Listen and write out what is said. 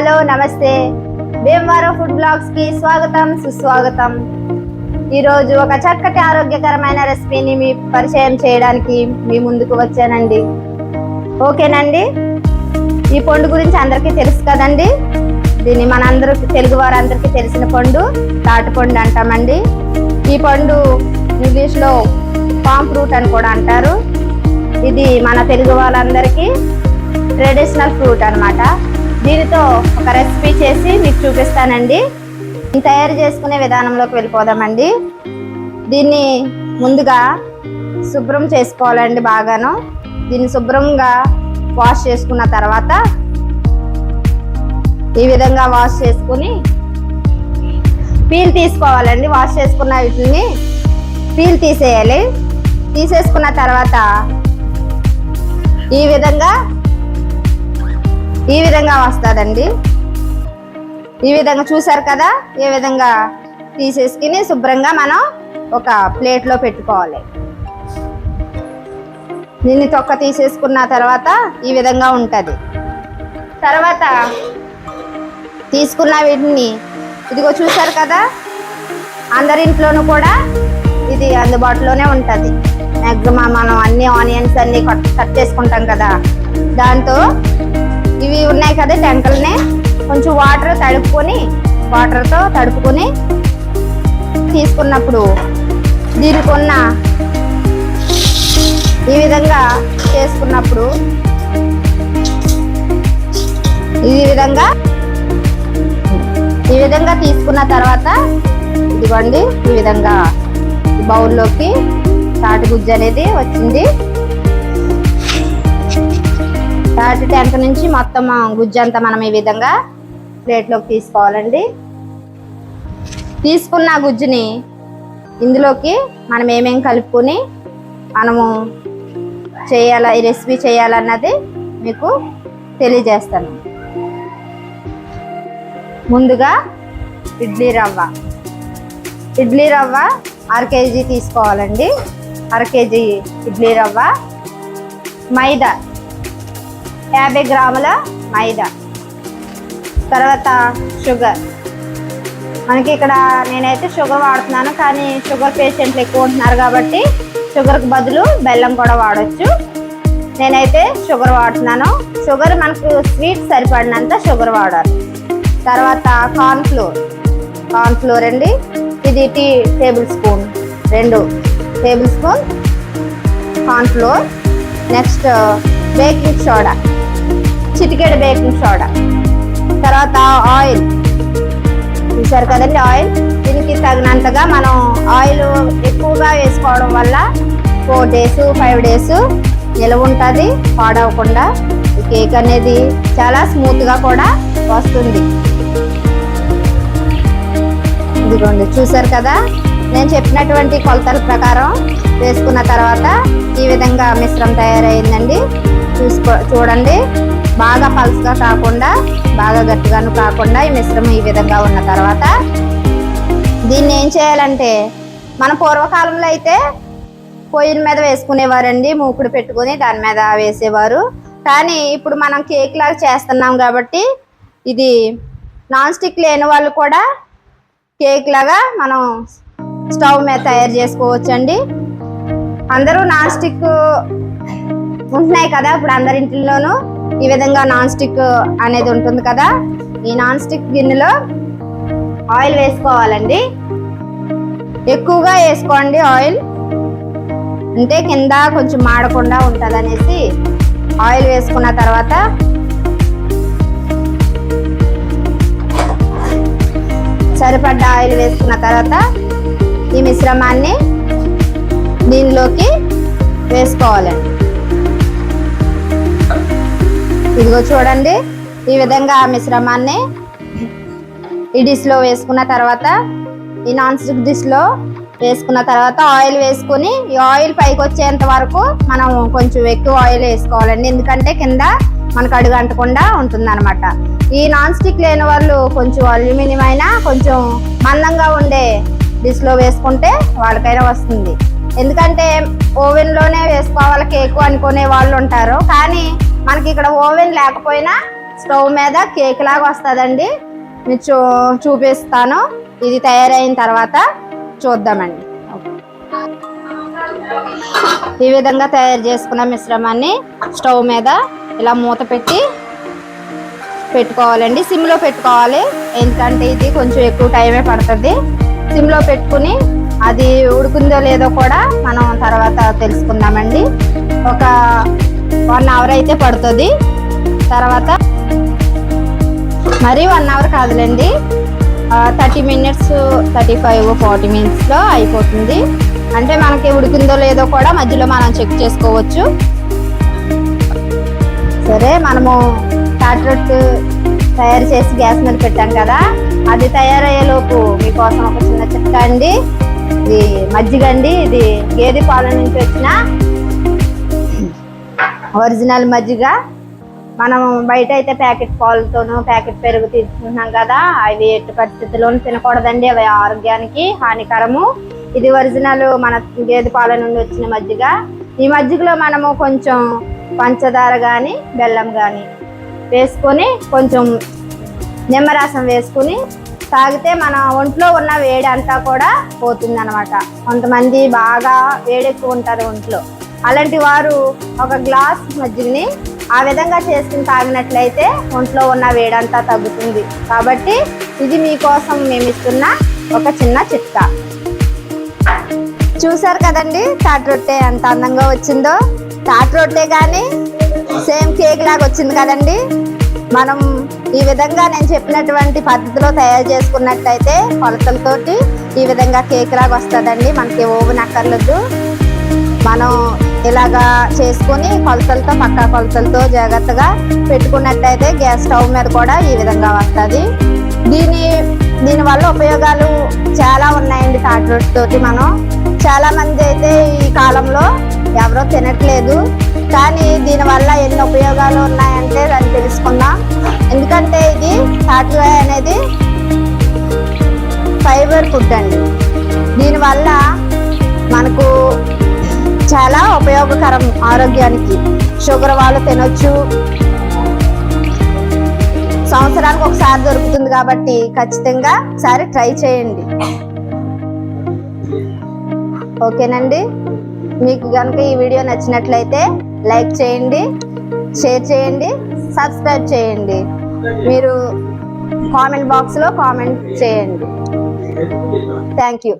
Hello నమస్తే. Bhimavaram food బ్లాగ్స్కి స్వాగతం సుస్వాగతం. ఈరోజు ఒక చక్కటి ఆరోగ్యకరమైన రెసిపీని మీ పరిచయం చేయడానికి మీ ముందుకు వచ్చానండి. ఓకేనండి? ఈ పండు గురించి అందరికీ తెలుసు కదండి? దీన్ని మనందరికి తెలుగు వారందరికీ తెలిసిన పండు తాటి పండు అంటామండి. ఈ పండు ఇంగ్లీష్లో పామ్ ఫ్రూట్ అని కూడా అంటారు. ఇది మన తెలుగు వాళ్ళందరికీ ట్రెడిషనల్ ఫ్రూట్ అనమాట దీనితో ఒక రెసిపీ చేసి మీకు చూపిస్తానండి. తయారు చేసుకునే విధానంలోకి వెళ్ళిపోదామండి. దీన్ని ముందుగా శుభ్రం చేసుకోవాలండి బాగాను. దీన్ని శుభ్రంగా వాష్ చేసుకున్న తర్వాత ఈ విధంగా వాష్ చేసుకుని పీల్ తీసుకోవాలండి. వాష్ చేసుకున్న వీటిని పీల్ తీసేయాలి. తీసేసుకున్న తర్వాత ఈ విధంగా ఈ విధంగా వస్తుందండి. ఈ విధంగా చూసారు కదా? ఈ విధంగా తీసేసుకుని శుభ్రంగా మనం ఒక ప్లేట్లో పెట్టుకోవాలి. దీన్ని తొక్క తీసేసుకున్న తర్వాత ఈ విధంగా ఉంటుంది. తర్వాత తీసుకున్న వీటిని ఇదిగో చూసారు కదా? అందరి ఇంట్లోనూ కూడా ఇది అందుబాటులోనే ఉంటుంది. మ్యాక్సిమం మనం అన్ని ఆనియన్స్ అన్ని కట్ కట్ చేసుకుంటాం కదా? దాంతో ఇవి ఉన్నాయి కదా టెంకల్ని. కొంచెం వాటర్ తడుపుకొని వాటర్తో తడుపుకొని తీసుకున్నప్పుడు దీనికి ఉన్న ఈ విధంగా చేసుకున్నప్పుడు ఈ విధంగా ఈ విధంగా తీసుకున్న తర్వాత ఇదిగోండి ఈ విధంగా బౌల్లోకి తాటి గుజ్జు అనేది వచ్చింది. తాటి టెంక నుంచి మొత్తం గుజ్జు అంతా మనం ఈ విధంగా ప్లేట్లోకి తీసుకోవాలండి. తీసుకున్న గుజ్జుని ఇందులోకి మనం ఏమేం కలుపుకొని మనము చేయాల ఈ రెసిపీ చేయాలన్నది మీకు తెలియజేస్తాను. ముందుగా ఇడ్లీ రవ్వ. ఇడ్లీ రవ్వ అర కేజీ తీసుకోవాలండి. అర కేజీ ఇడ్లీ రవ్వ. మైదా యాభై గ్రాముల మైదా. తర్వాత షుగర్. మనకి ఇక్కడ నేనైతే షుగర్ వాడుతున్నాను కానీ షుగర్ పేషెంట్లు ఎక్కువ ఉంటున్నారు కాబట్టి షుగర్కి బదులు బెల్లం కూడా వాడచ్చు. నేనైతే షుగర్ వాడుతున్నాను. షుగర్ మనకు స్వీట్ సరిపడినంత షుగర్ వాడాలి. తర్వాత కార్న్ ఫ్లోర్. కార్న్ ఫ్లోర్ అండి. ఇది టీ టేబుల్ స్పూన్. రెండు tablespoon corn flour. Next baking soda. చిటికెడు బేకింగ్ సోడా. తర్వాత ఆయిల్. చూసారు కదండి ఆయిల్? దీనికి తగినంతగా మనం ఆయిల్ ఎక్కువగా వేసుకోవడం వల్ల ఫోర్ డేస్ ఫైవ్ డేస్ నిలవ ఉంటుంది పాడవకుండా. కేక్ అనేది చాలా స్మూత్గా కూడా వస్తుంది. ఇదిగోండి చూసారు కదా? నేను చెప్పినటువంటి కొలతల ప్రకారం వేసుకున్న తర్వాత ఈ విధంగా మిశ్రం తయారైందండి. చూసుకో చూడండి. బాగా పలుసుగా కాకుండా బాగా గట్టిగాను కాకుండా ఈ మిశ్రమం ఈ విధంగా ఉన్న తర్వాత దీన్ని ఏం చేయాలంటే మన పూర్వకాలంలో అయితే పొయ్యిల మీద వేసుకునేవారండి మూకుడు పెట్టుకొని దాని మీద వేసేవారు. కానీ ఇప్పుడు మనం కేక్ లాగా చేస్తున్నాం కాబట్టి ఇది నాన్ స్టిక్ లేని వాళ్ళు కూడా కేక్ లాగా మనం స్టవ్ మీద తయారు చేసుకోవచ్చండి. అందరూ నాన్ స్టిక్ ఉంటున్నాయి కదా ఇప్పుడు అందరి ఇంట్లోనూ. ఈ విధంగా నాన్ స్టిక్ అనేది ఉంటుంది కదా. ఈ నాన్ స్టిక్ గిన్నెలో ఆయిల్ వేసుకోవాలండి. ఎక్కువగా వేసుకోండి ఆయిల్. అంటే కింద కొంచెం మాడకుండా ఉంటుంది అనేసి ఆయిల్ వేసుకున్న తర్వాత సరిపడ్డ ఆయిల్ వేసుకున్న తర్వాత ఈ మిశ్రమాన్ని దీనిలోకి వేసుకోవాలండి. ఇదిగో చూడండి ఈ విధంగా ఆ మిశ్రమాన్ని ఈ డిష్లో వేసుకున్న తర్వాత ఈ నాన్ స్టిక్ డిష్లో వేసుకున్న తర్వాత ఆయిల్ వేసుకుని ఈ ఆయిల్ పైకి వచ్చేంత వరకు మనం కొంచెం ఎక్కువ ఆయిల్ వేసుకోవాలండి. ఎందుకంటే కింద మనకు అడుగు అంటకుండా ఉంటుంది ఈ నాన్ స్టిక్ లేని వాళ్ళు కొంచెం అల్యూమినియం అయినా కొంచెం మందంగా ఉండే డిష్లో వేసుకుంటే వాళ్ళకైనా వస్తుంది. ఎందుకంటే ఓవెన్లోనే వేసుకోవాలి కేకు అనుకునే వాళ్ళు ఉంటారు. కానీ మనకి ఇక్కడ ఓవెన్ లేకపోయినా స్టవ్ మీద కేక్ లాగా వస్తుందండి. నేను చూ చూపిస్తాను. ఇది తయారైన తర్వాత చూద్దామండి. ఈ విధంగా తయారు చేసుకున్న మిశ్రమాన్ని స్టవ్ మీద ఇలా మూత పెట్టి పెట్టుకోవాలండి. సిమ్లో పెట్టుకోవాలి. ఎందుకంటే ఇది కొంచెం ఎక్కువ టైమే పడుతుంది. సిమ్లో పెట్టుకుని అది ఉడుకుందో లేదో కూడా మనం తర్వాత తెలుసుకుందామండి. ఒక వన్ అవర్ అయితే పడుతుంది. తర్వాత మరీ వన్ అవర్ కాదులేండి. Thirty minutes thirty five forty మినిట్స్లో అయిపోతుంది. అంటే మనకి ఉడికిందో లేదో కూడా మధ్యలో మనం చెక్ చేసుకోవచ్చు. సరే మనము టాట్ తయారు చేసి గ్యాస్ మీద పెట్టాం కదా. అది తయారయ్యేలోపు మీకోసం ఒక చిన్న చిట్కా అండి. ఇది మజ్జిగ అండి. ఇది గేదె పాల నుంచి వచ్చిన ఒరిజినల్ మజ్జిగ. మనం బయట అయితే ప్యాకెట్ పాలతోనూ ప్యాకెట్ పెరుగు తీసుకుంటున్నాం కదా. అవి ఎట్టి పరిస్థితుల్లోనూ తినకూడదండి. అవి ఆరోగ్యానికి హానికరము. ఇది ఒరిజినల్ మన గేదె పాల నుండి వచ్చిన మజ్జిగ. ఈ మజ్జిగలో మనము కొంచెం పంచదార కానీ బెల్లం కానీ వేసుకొని కొంచెం నిమ్మరసం వేసుకుని తాగితే మన ఒంట్లో ఉన్న వేడి అంతా కూడా పోతుంది అనమాట కొంతమంది బాగా వేడెక్కువ ఉంటారు ఒంట్లో. అలాంటి వారు ఒక గ్లాస్ మజ్జిగని ఆ విధంగా చేసుకుని తాగినట్లయితే ఒంట్లో ఉన్న వేడంతా తగ్గుతుంది. కాబట్టి ఇది మీకోసం మేము ఇస్తున్న ఒక చిన్న చిట్కా. చూసారు కదండి తాటి రొట్టె ఎంత అందంగా వచ్చిందో? తాటి రొట్టె కానీ సేమ్ కేక్ లాగా వచ్చింది కదండి. మనం ఈ విధంగా నేను చెప్పినటువంటి పద్ధతిలో తయారు చేసుకున్నట్టయితే కొలతలతోటి ఈ విధంగా కేక్ లాగా వస్తుందండి. మనకి ఓవెన్ అక్కర్లేదు. మనం ఇలాగా చేసుకుని కొలతలతో పక్కా కొలతలతో జాగ్రత్తగా పెట్టుకున్నట్టయితే గ్యాస్ స్టవ్ మీద కూడా ఈ విధంగా వస్తుంది. దీని దీని వల్ల ఉపయోగాలు చాలా ఉన్నాయండి తాటి రొట్టె తోటి మనం. చాలా మంది అయితే ఈ కాలంలో ఎవరో తినట్లేదు. కానీ దీనివల్ల ఎన్ని ఉపయోగాలు ఉన్నాయంటే దాన్ని తెలుసుకుందాం. ఎందుకంటే ఇది తాటికాయ అనేది ఫైబర్ ఫుడ్ అండి. దీనివల్ల మనకు చాలా ఉపయోగకరం ఆరోగ్యానికి. షుగర్ వాళ్ళు తినొచ్చు. సంవత్సరానికి ఒకసారి దొరుకుతుంది కాబట్టి ఖచ్చితంగా ఒకసారి ట్రై చేయండి. ఓకేనండి? మీకు కనుక ఈ వీడియో నచ్చినట్లయితే లైక్ చేయండి షేర్ చేయండి సబ్స్క్రైబ్ చేయండి. మీరు కామెంట్ బాక్స్లో కామెంట్ చేయండి. Thank you